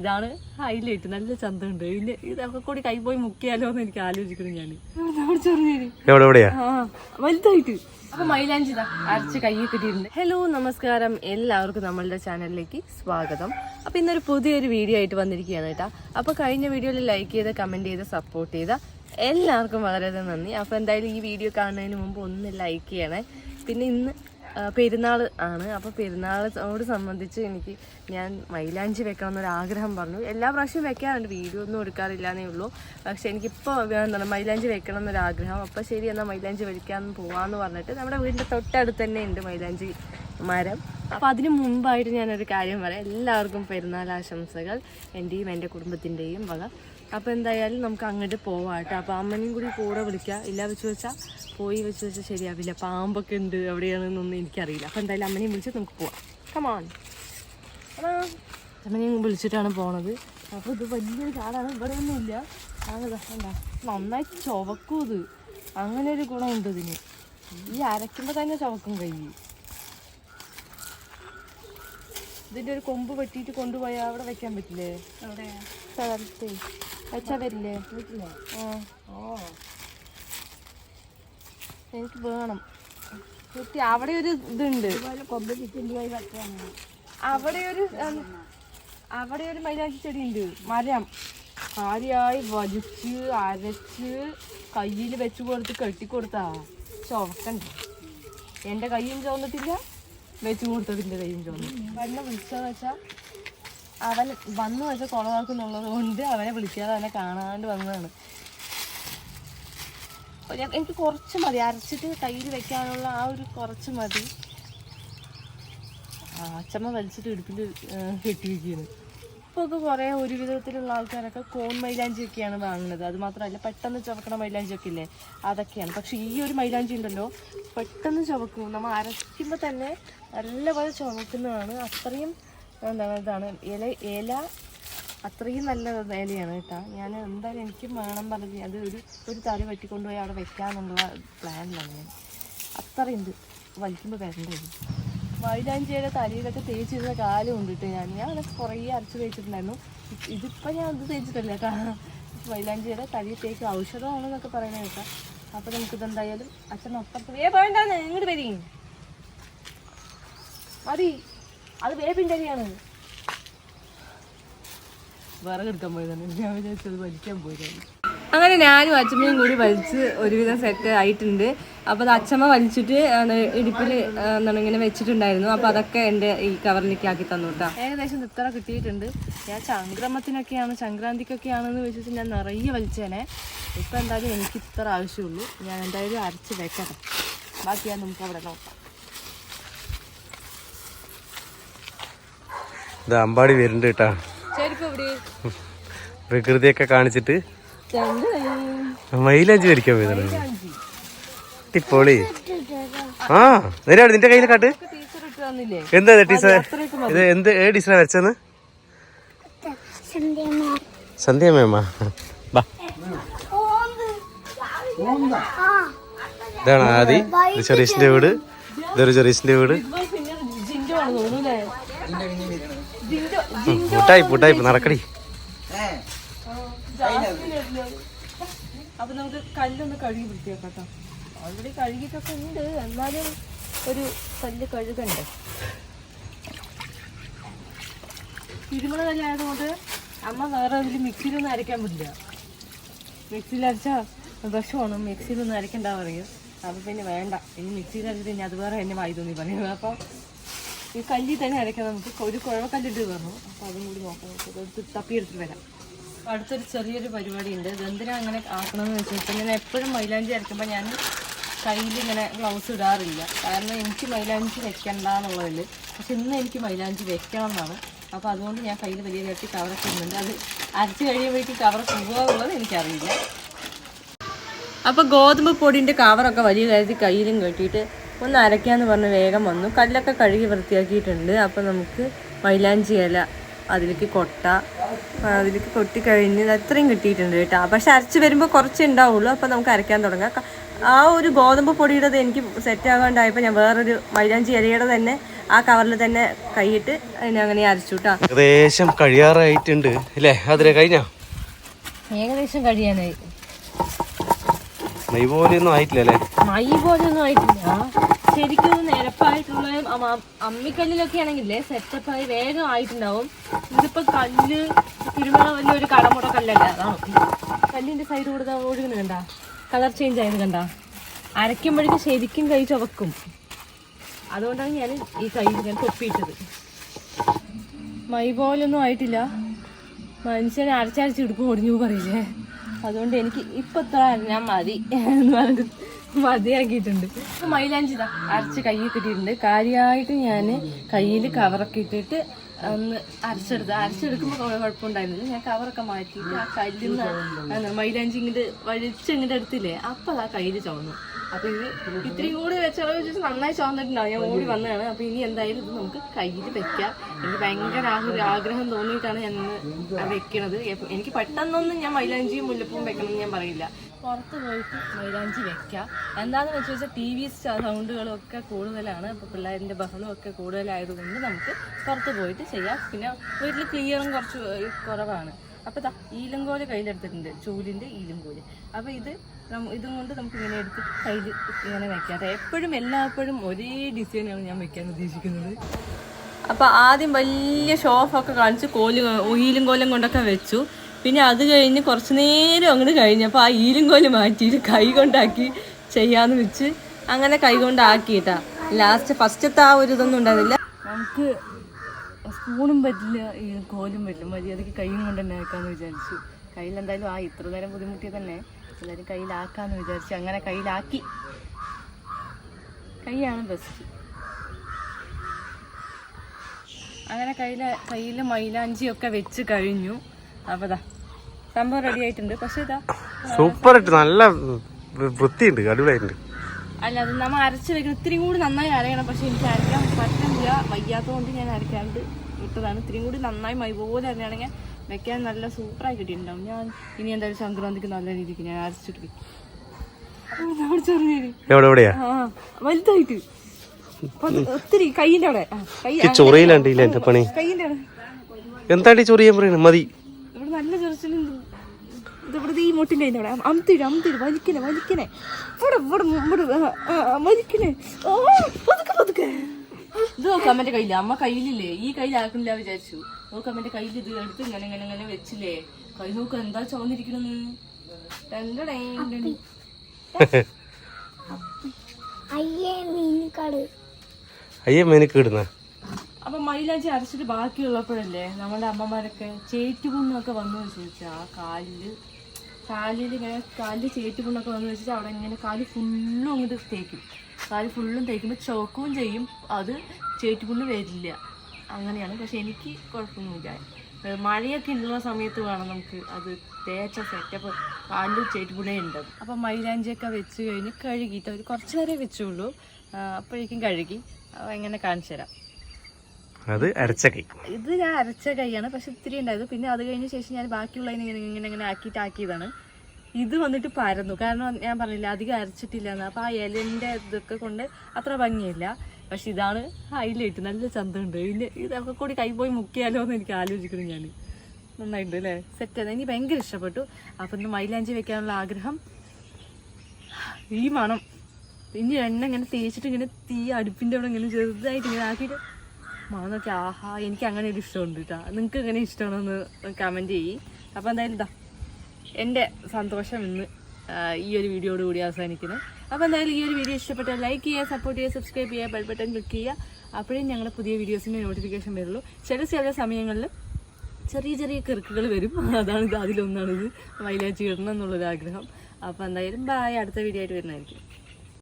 ഇതാണ് ഹൈലൈറ്റ് നല്ല ചന്തമുണ്ട് പിന്നെ ഇതൊക്കെ കൂടി കൈ പോയി മുക്കിയാലോ എന്ന് എനിക്ക് ആലോചിക്കുന്നു ഞാൻ എവിടെ എവിടെയാ? വലുതായിട്ട്. അപ്പൊ മൈലാഞ്ചി ഇതാ അരച്ച് കൈ കിട്ടിയിട്ടുണ്ട്. ഹലോ നമസ്കാരം. എല്ലാവർക്കും നമ്മളുടെ ചാനലിലേക്ക് സ്വാഗതം. അപ്പൊ ഇന്നൊരു പുതിയൊരു വീഡിയോ ആയിട്ട് വന്നിരിക്കുകയാണ് കേട്ടോ. അപ്പൊ കഴിഞ്ഞ വീഡിയോയിൽ ലൈക്ക് ചെയ്ത് കമന്റ് ചെയ്ത് സപ്പോർട്ട് ചെയ്ത എല്ലാവർക്കും വളരെയധികം നന്ദി. അപ്പൊ എന്തായാലും ഈ വീഡിയോ കാണുന്നതിന് മുമ്പ് ഒന്ന് ലൈക്ക് ചെയ്യണേ. പിന്നെ ഇന്ന് പെരുന്നാൾ ആണ്. അപ്പോൾ പെരുന്നാളിനോട് സംബന്ധിച്ച് എനിക്ക് ഞാൻ മൈലാഞ്ചി വെക്കണം എന്നൊരു ആഗ്രഹം പറഞ്ഞു. എല്ലാ പ്രാവശ്യവും വെക്കാറുണ്ട്. വീഡിയോ ഒന്നും എടുക്കാറില്ല എന്നേ ഉള്ളൂ. പക്ഷേ എനിക്കിപ്പോൾ എന്താണ് മൈലാഞ്ചി വെക്കണം എന്നൊരു ആഗ്രഹം. അപ്പോൾ ശരി എന്നാൽ മൈലാഞ്ചി വലിക്കാൻ പോവാന്ന് പറഞ്ഞിട്ട് നമ്മുടെ വീടിന്റെ തൊട്ടടുത്ത് തന്നെ ഉണ്ട് മൈലാഞ്ചി മരം. അപ്പോൾ അതിന് മുമ്പായിട്ട് ഞാനൊരു കാര്യം പറയാം. എല്ലാവർക്കും പെരുന്നാൾ ആശംസകൾ. എന്റെയും എന്റെ കുടുംബത്തിന്റെയും വക. അപ്പോൾ എന്തായാലും നമുക്ക് അങ്ങോട്ട് പോവാം കേട്ടോ. അപ്പോൾ അമ്മനെയും കൂടി കൂടെ വിളിക്കാം. ഇല്ല വെച്ച് വെച്ചാൽ പോയി വെച്ച് വെച്ചാൽ ശരിയാവില്ല. പാമ്പൊക്കെ ഉണ്ട് എവിടെയാണെന്നൊന്നും എനിക്കറിയില്ല. അപ്പോൾ എന്തായാലും അമ്മനെയും വിളിച്ച് നമുക്ക് പോവാം. കമാൺ അമ്മനെയും വിളിച്ചിട്ടാണ് പോണത്. അപ്പോൾ ഇത് വലിയൊരു കാടാണ് ഇവിടെ ഒന്നുമില്ല ഇല്ല. എന്താ നന്നായി ചുവക്കും ഇത്. അങ്ങനെ ഒരു ഗുണമുണ്ട് ഇതിന്. ഈ അരയ്ക്കുമ്പോൾ തന്നെ ചുവക്കും കൈ ഇതിന്റെ ഒരു കൊമ്പ് വെട്ടിയിട്ട് കൊണ്ടുപോയാൽ അവിടെ വെക്കാൻ പറ്റില്ലേ? സ്ഥലത്ത് വെച്ചാ എനിക്ക് വേണം. കുട്ടി അവിടെ ഒരു ഇതുണ്ട്. അവിടെ ഒരു അവിടെ ഒരു മൈലാഞ്ചി ചെടി ഉണ്ട് മരം. കാര്യായി വലിച്ച് അരച്ച് കയ്യിൽ വെച്ച് കൊടുത്ത് കെട്ടിക്കൊടുത്താ. ചുവക്കണ്ട എന്റെ കയ്യും ചോന്നിട്ടില്ല വെച്ച് കൊടുത്തതിന്റെ കയ്യും ചോന്നു വെള്ളം വിളിച്ചാ അവൻ വന്നു വെച്ചാൽ കുളമാക്കുന്നുള്ളത് കൊണ്ട് അവനെ വിളിക്കാതെ അവനെ കാണാണ്ട് വന്നതാണ്. എനിക്ക് കുറച്ച് മതി അരച്ചിട്ട് കയ്യിൽ വെക്കാനുള്ള ആ ഒരു കുറച്ച് മതി. അച്ചമ്മ വലിച്ചിട്ട് ഇടുപ്പിൽ കെട്ടി വയ്ക്കുകയാണ് ഇപ്പോൾ ഒക്കെ കുറേ ഒരു വിധത്തിലുള്ള ആൾക്കാരൊക്കെ കോൺ മൈലാഞ്ചി ഒക്കെയാണ് വാങ്ങുന്നത്. അത് മാത്രമല്ല പെട്ടെന്ന് ചവക്കണ മൈലാഞ്ചി ഒക്കെ ഇല്ലേ? അതൊക്കെയാണ്. പക്ഷെ ഈ ഒരു മൈലാഞ്ചി ഉണ്ടല്ലോ പെട്ടെന്ന് ചവക്കും. നമ്മൾ അരയ്ക്കുമ്പോൾ തന്നെ നല്ലപോലെ ചുമക്കുന്നതാണ് അത്രയും എന്താണ് ഇതാണ്. ഇല ഇല അത്രയും നല്ല ഇലയാണ് കേട്ടോ. ഞാൻ എന്തായാലും എനിക്കും വേണം പറഞ്ഞ് അത് ഒരു ഒരു തല വെട്ടിക്കൊണ്ടുപോയി അവിടെ വെക്കാന്നുള്ള പ്ലാനിലാണ് ഞാൻ. അത്രയുണ്ട് വലിക്കുമ്പോൾ വരണ്ടത് മൈലാഞ്ചിയുടെ തലയിലൊക്കെ തേച്ചിരുന്ന കാലം ഉണ്ടിട്ട് ഞാൻ. ഞാൻ അതൊക്കെ കുറേ അരച്ച് തേച്ചിട്ടുണ്ടായിരുന്നു. ഇതിപ്പോൾ ഞാൻ അത് തേച്ചിട്ടില്ല കാരണം മൈലാഞ്ചിയുടെ തലയിൽ തേക്ക് ഔഷധമാണെന്നൊക്കെ പറയണ കേട്ടോ. അപ്പോൾ നമുക്കിത് എന്തായാലും അച്ഛൻ അപ്പുറത്ത് പോയിട്ടാണ് ഇങ്ങോട്ട് വരികയും മതി. അത് വേപ്പിന്റെ അരിയാണ് വിറകെടുക്കാൻ പോയതാണ്. ഞാൻ വിചാരിച്ചത് വലിക്കാൻ പോയതാണ്. അങ്ങനെ ഞാനും അച്ഛമ്മയും കൂടി വലിച്ച് ഒരുവിധം സെറ്റ് ആയിട്ടുണ്ട്. അപ്പോൾ അത് അച്ഛമ്മ വലിച്ചിട്ട് ഇടുപ്പിൽ ഇങ്ങനെ വെച്ചിട്ടുണ്ടായിരുന്നു. അപ്പോൾ അതൊക്കെ എന്റെ ഈ കവറിലേക്ക് ആക്കി തന്നു കേട്ടോ. ഏകദേശം ഇത് ഇത്ര കിട്ടിയിട്ടുണ്ട്. ഞാൻ സംക്രമത്തിനൊക്കെയാണ് സംക്രാന്തിക്കൊക്കെയാണെന്ന് വെച്ചിട്ട് ഞാൻ നിറയെ വലിച്ചേനെ. ഇപ്പം എന്തായാലും എനിക്ക് ഇത്ര ആവശ്യമുള്ളൂ. ഞാൻ എന്തായാലും അരച്ച് വെക്കണം. ബാക്കി ഞാൻ നമുക്ക് അവിടെ നോക്കാം. ഇത് അമ്പാടി വരുന്നുണ്ട് കേട്ടാ. പ്രകൃതിയൊക്കെ കാണിച്ചിട്ട്. മൈലാഞ്ചി പോയിപ്പോളി പോയതാണ്. ടിപ്പോളി ആ നേരാണ് നിന്റെ കയ്യിൽ കാട്ട്. എന്താ ടീച്ചർ ഇത് എന്ത് ഏ ടീച്ചറാ വരച്ചെന്ന് സന്ധ്യ മേമ ബാ. ഇതാണ് ആദി. ഇത് ചെറീഷിന്റെ വീട്. ഇതൊരു ചെറീഷിന്റെ വീട്. പൂട്ടായി പൂട്ടായി നടക്കടി അപ്പൊ നമുക്ക് കല്ലൊന്ന് കഴുകി വൃത്തിയാക്കാം കേട്ടോ ഓൾറെഡി കഴുകിയിട്ടൊക്കെ ഉണ്ട് എന്നാലും ഒരു കല്ല് കഴുകണ്ടേ തിരുമണ കല്ലായതുകൊണ്ട് അമ്മ വേറെ ഇതിൽ മിക്സിയിലൊന്നും അരയ്ക്കാൻ പറ്റില്ല മിക്സിയിൽ അരച്ചാൽ വിഷമാണ് മിക്സിയിലൊന്നും അരയ്ക്കണ്ട പറയും അപ്പം പിന്നെ വേണ്ട ഇനി മിക്സിയിൽ അരച്ചിട്ട് ഇനി അത് വേറെ എന്നെ വായി തോന്നി പറയുന്നത് അപ്പോൾ ഈ കല്ലിൽ തന്നെ അരയ്ക്കാം. നമുക്ക് ഒരു കുഴവക്കല്ലിട്ട് തന്നു. അപ്പോൾ അതും കൂടി നോക്കാം. നമുക്ക് തപ്പിയെടുത്തിട്ട് വരാം. അടുത്തൊരു ചെറിയൊരു പരിപാടി ഉണ്ട് ഇതെന്തിനാ അങ്ങനെ ആക്കണമെന്ന് വെച്ചാൽ ഞാൻ എപ്പോഴും മൈലാഞ്ചി അരയ്ക്കുമ്പോൾ ഞാൻ കയ്യിൽ ഇങ്ങനെ ഗ്ലൗസ് ഇടാറില്ല. കാരണം എനിക്ക് മൈലാഞ്ചി വെക്കണ്ട എന്നുള്ളതിൽ പക്ഷെ ഇന്ന് എനിക്ക് മൈലാഞ്ചി വെക്കണം എന്നാണ് അപ്പോൾ അതുകൊണ്ട് ഞാൻ കയ്യിൽ വലിയ കെട്ടി കവറൊക്കെ ഇടുന്നുണ്ട്. അത് അരച്ച് കഴിയുമ്പോഴേക്കും കവർ പോകാന്നുള്ളത് എനിക്കറിയില്ല. അപ്പോൾ ഗോതമ്പ് പൊടിന്റെ കവറൊക്കെ വലിയ കാര്യത്തിൽ കയ്യിലും കെട്ടിയിട്ട് ഒന്ന് അരയ്ക്കാന്ന് പറഞ്ഞ് വേഗം വന്നു. കല്ലൊക്കെ കഴുകി വൃത്തിയാക്കിയിട്ടുണ്ട്. അപ്പോൾ നമുക്ക് മൈലാഞ്ചി ഇല അതിലേക്ക് കൊട്ട അതിലേക്ക് കൊട്ടി കഴിഞ്ഞ് അത്രയും കിട്ടിയിട്ടുണ്ട് കേട്ടോ. പക്ഷെ അരച്ച് വരുമ്പോൾ കുറച്ച് ഉണ്ടാവുള്ളൂ. അപ്പോൾ നമുക്ക് അരയ്ക്കാൻ തുടങ്ങാം. ആ ഒരു ഗോതമ്പ് പൊടിയുടെ എനിക്ക് സെറ്റ് ആകാണ്ടായപ്പോൾ ഞാൻ വേറൊരു മൈലാഞ്ചി ഇലയുടെ തന്നെ ആ കവറിൽ തന്നെ കൈയിട്ട് അതിനെ അങ്ങനെ അരച്ചു കേട്ടോ ഏകദേശം കഴിയാറായിട്ടുണ്ട് അല്ലേ? അതിലെ കഴിഞ്ഞ? ഏകദേശം കഴിയാനായി. നെയ് പോലെയൊന്നും ആയിട്ടില്ല അല്ലേ മൈ പോലെയൊന്നും ആയിട്ടില്ല ശരിക്കും നിരപ്പായിട്ടുള്ള അമ്മ- അമ്മിക്കല്ലിലൊക്കെ ആണെങ്കിലേ സെറ്റപ്പായി വേഗം ആയിട്ടുണ്ടാവും. ഇതിപ്പോ കല്ല് തിരുമല വലിയൊരു കടമുട കല്ലല്ല അതാണ്. കല്ലിന്റെ സൈഡ് കൂടെ ഒഴുകുന്നു കണ്ട? കളർ ചേഞ്ച് ആയത് കണ്ട? അരയ്ക്കുമ്പോഴേക്കും ശരിക്കും കൈ ചുവക്കും. അതുകൊണ്ടാണ് ഞാൻ ഈ കൈ ഞാൻ തൊപ്പിയിട്ടത് മൈ പോലൊന്നും ആയിട്ടില്ല. മനുഷ്യനെ അരച്ചരച്ചെടുക്കും ഒടിഞ്ഞു പറയില്ലേ? അതുകൊണ്ട് എനിക്ക് ഇപ്പൊ ഇത്ര ഞാൻ മതി എന്ന് പറഞ്ഞിട്ട് മതിയാക്കിയിട്ടുണ്ട്. മൈലാഞ്ചി അരച്ച് കയ്യിൽ കിട്ടിയിട്ടുണ്ട്. കാര്യമായിട്ട് ഞാൻ കയ്യിൽ കവറൊക്കെ ഇട്ടിട്ട് ഒന്ന് അരച്ചെടുത്ത് അരച്ചെടുക്കുമ്പോൾ കുഴപ്പമുണ്ടായിരുന്നില്ല ഞാൻ കവറൊക്കെ മാറ്റിയിട്ട് ആ കല്ലിൽ നിന്ന് മൈലാഞ്ചി ഇങ്ങോട്ട് വഴിച്ച് ഇങ്ങോട്ട് എടുത്തില്ലേ അപ്പൊ അത് ആ കയ്യിൽ ചോന്നു അപ്പൊ ഇത് ഇത്രയും കൂടി വെച്ചാൽ ചോദിച്ചാൽ നന്നായി ചോന്നിട്ടുണ്ടാവും ഞാൻ ഓടി വന്നതാണ്. അപ്പൊ ഇനി എന്തായാലും ഇത് നമുക്ക് കയ്യിൽ വെക്കാം. എനിക്ക് ഭയങ്കര ആഗ്രഹം തോന്നിയിട്ടാണ് ഞാൻ വെക്കണത്. എനിക്ക് പെട്ടെന്നൊന്നും ഞാൻ മൈലാഞ്ചിയും മുല്ലപ്പൂവും വെക്കണം എന്ന് ഞാൻ പറയില്ല. പുറത്ത് പോയിട്ട് മൈലാഞ്ചി വെക്കാം. എന്താന്ന് വെച്ച് വെച്ചാൽ ടി വി സൗണ്ടുകളൊക്കെ കൂടുതലാണ്. അപ്പോൾ പിള്ളേരിന്റെ ബഹളമൊക്കെ കൂടുതലായതുകൊണ്ട് നമുക്ക് പുറത്ത് പോയിട്ട് ചെയ്യാം. പിന്നെ വീട്ടിൽ ക്ലിയറും കുറച്ച് കുറവാണ്. അപ്പോൾ ദാ ഈലങ്കോൽ കയ്യിലെടുത്തിട്ടുണ്ട്. ചൂലിന്റെ ഈലങ്കോൽ. അപ്പോൾ ഇത് ഇതും കൊണ്ട് നമുക്ക് ഇങ്ങനെ എടുത്ത് കയ്യിൽ ഇങ്ങനെ വെക്കാം. എപ്പോഴും എല്ലായ്പ്പോഴും ഒരേ ഡിസൈനാണ് ഞാൻ വെക്കാൻ ഉദ്ദേശിക്കുന്നത്. അപ്പോൾ ആദ്യം വലിയ ഷോഫൊക്കെ കാണിച്ച് കോൽ ഈലും കോലം കൊണ്ടൊക്കെ വെച്ചു. പിന്നെ അത് കഴിഞ്ഞ് കുറച്ച് നേരം അങ്ങോട്ട് കഴിഞ്ഞപ്പോൾ ആ ഈലും കോൽ മാറ്റിയിട്ട് കൈ കൊണ്ടാക്കി ചെയ്യാന്ന് വെച്ച് അങ്ങനെ കൈ കൊണ്ടാക്കിയിട്ടാ. ലാസ്റ്റ് ഫസ്റ്റത്തെ ആ ഒരു ഇതൊന്നും ഉണ്ടായിരുന്നില്ല. നമുക്ക് സ്പൂണും പറ്റില്ല ഈ കോലും പറ്റില്ല. മര്യാദയ്ക്ക് കൈയും കൊണ്ട് തന്നെ ആക്കാന്ന് വിചാരിച്ചു. കയ്യിൽ എന്തായാലും ആ ഇത്ര നേരം ബുദ്ധിമുട്ടി തന്നെ എന്തായാലും കയ്യിലാക്കാന്ന് വിചാരിച്ചു അങ്ങനെ കയ്യിലാക്കി. കൈയാണ് ബെസ്റ്റ് അങ്ങനെ കയ്യിൽ കയ്യിൽ മൈലാഞ്ചിയൊക്കെ വെച്ച് കഴിഞ്ഞു. അപ്പോൾ സംഭവം റെഡി ആയിട്ടുണ്ട്. പക്ഷെ ഇതാ സൂപ്പർ ആയിട്ട് നല്ല വൃത്തിയുണ്ട് അടിപൊളിയായിട്ടുണ്ട്. അല്ല അത് നമ്മൾ അരച്ച് വെക്കണം. ഇത്തിരി കൂടി നന്നായി അരയണം. പക്ഷെ എനിക്ക് അരയ്ക്കാൻ പറ്റില്ല വയ്യാത്തതുകൊണ്ട് ഞാൻ അരയ്ക്കാണ്ട് വിട്ടതാണ് ഇത്തിരി കൂടി നന്നായി മൈ പോലെ അരയാണെങ്കിൽ വെക്കാൻ നല്ല സൂപ്പറായി കിട്ടിയിട്ടുണ്ടാവും. ഞാൻ ഇനി എന്തായാലും സംക്രാന്തിക്ക് നല്ല രീതിക്ക് ഞാൻ അരച്ചിട്ട് വലുതായിട്ട്. ഒത്തിരി കയ്യിന്റെ അവിടെ. എന്താണ് ചൊറിയിലുണ്ടില്ല എന്റെ പണി? കയ്യിന്റെ ചൊറിയാൻ പറയണേ? മതി. ഇവിടെ നല്ല ചെറുച്ചിലും ഇവിടെ ഈ മുട്ടിന്റെ അതിന്റെ അവിടെ അമുത്തിരി അമുത്തിരി വലിക്കണേ വലിക്കണേ. ഇവിടെ ഇവിടെ വലിക്കണേ. ഓ പതുക്കെ പതുക്കെ. ഇത് നോക്കാം അമ്മന്റെ കയ്യിൽ. അമ്മ കയ്യിലില്ലേ? ഈ കയ്യിലാക്കണില്ല വിചാരിച്ചു. നോക്കാം അമ്മന്റെ കയ്യിൽ ഇത് എടുത്ത് ഇങ്ങനെ ഇങ്ങനെ ഇങ്ങനെ വെച്ചില്ലേ? കൈ നോക്ക എന്താ ചോന്നിരിക്കണെന്ന് രണ്ടടേ അയ്യേ അപ്പൊ മൈലാഞ്ചി അരച്ചിട്ട് ബാക്കിയുള്ളപ്പോഴല്ലേ നമ്മുടെ അമ്മമാരൊക്കെ ചേറ്റുകുന്നൊക്കെ വന്നു ചോദിച്ചാൽ ആ കാലിൽ കാലിൽ ഇങ്ങനെ കാലിൽ ചേറ്റുപുണ്ണൊക്കെ വന്നു വെച്ചിട്ട് അവിടെ ഇങ്ങനെ കാൽ ഫുള്ളും അങ്ങോട്ട് തേക്കും. കാൽ ഫുള്ളും തേക്കുമ്പോൾ ചോക്കവും ചെയ്യും. അത് ചേറ്റുപുണ്ണ് വരില്ല. അങ്ങനെയാണ്. പക്ഷെ എനിക്ക് കുഴപ്പമൊന്നുമില്ല. മഴയൊക്കെ ഉള്ള സമയത്ത് വേണം നമുക്ക് അത് തേച്ച സെറ്റപ്പ് കാലിൽ ചേറ്റുപുണ്ണേ ഉണ്ട് അപ്പം മൈലാഞ്ചിയൊക്കെ വെച്ച് കഴിഞ്ഞ് കഴുകിയിട്ട് അവർ കുറച്ച് നേരം വെച്ചുള്ളൂ. അപ്പോഴേക്കും കഴുകി. എങ്ങനെ കാണിച്ചു തരാം അത് അരച്ച കൈ. ഇത് ഞാൻ അരച്ച കൈയാണ് പക്ഷെ ഇത്തിരി ഉണ്ടായത് പിന്നെ അത് കഴിഞ്ഞ ശേഷം ഞാൻ ബാക്കിയുള്ളതിനെ ഇങ്ങനെ ഇങ്ങനെ ഇങ്ങനെ ആക്കിയിട്ട് ആക്കിയതാണ്. ഇത് വന്നിട്ട് പരന്നു. കാരണം ഞാൻ പറഞ്ഞില്ല അധികം അരച്ചിട്ടില്ല എന്ന് അപ്പോൾ ആ ഇലന്റെ ഇതൊക്കെ കൊണ്ട് അത്ര ഭംഗിയില്ല. പക്ഷെ ഇതാണ് ഹൈലൈറ്റ് നല്ല ചന്തമുണ്ട്. ഇതിന്റെ ഇതൊക്കെ കൂടി കൈ പോയി മുക്കിയാലോ എന്ന് എനിക്ക് ആലോചിക്കുന്നു ഞാൻ നന്നായിട്ടുണ്ട് അല്ലേ? സെറ്റ് ആയത് എനിക്ക് ഭയങ്കര ഇഷ്ടപ്പെട്ടു. അപ്പം ഇന്ന് മൈലാഞ്ചി വെക്കാനുള്ള ആഗ്രഹം. ഈ മണം. ഇനി എണ്ണ ഇങ്ങനെ തേച്ചിട്ട് ഇങ്ങനെ തീ അടുപ്പിന്റെ അവിടെ ഇങ്ങനെ ചെറുതായിട്ട് ഇങ്ങനെ ആക്കിയിട്ട് മണം നോക്കി ആഹാ എനിക്ക് അങ്ങനെ ഒരു ഇഷ്ടമുണ്ട് കേട്ടോ നിങ്ങൾക്ക് എങ്ങനെ ഇഷ്ടമാണെന്ന് കമന്റ് ചെയ്യ്. അപ്പോൾ എന്തായാലും ഇതാ എന്റെ സന്തോഷം ഇന്ന് ഈ ഒരു വീഡിയോയോട് കൂടി അവസാനിക്കുന്നത് അപ്പോൾ എന്തായാലും ഈ ഒരു വീഡിയോ ഇഷ്ടപ്പെട്ടാൽ ലൈക്ക് ചെയ്യുക സപ്പോർട്ട് ചെയ്യുക സബ്സ്ക്രൈബ് ചെയ്യുക ബെൽ ബട്ടൺ ക്ലിക്ക് ചെയ്യുക. അപ്പോഴേ ഞങ്ങളുടെ പുതിയ വീഡിയോസിന്റെ നോട്ടിഫിക്കേഷൻ വരുള്ളൂ. ചില ചില സമയങ്ങളിൽ ചെറിയ ചെറിയ കിറുക്കുകൾ വരും. അതാണ് ഇത് അതിലൊന്നാണിത് വൈലാച്ചി ഇടണം എന്നുള്ളൊരു ആഗ്രഹം അപ്പോൾ എന്തായാലും ബായ് അടുത്ത വീഡിയോ ആയിട്ട് വരുന്നതായിരിക്കും.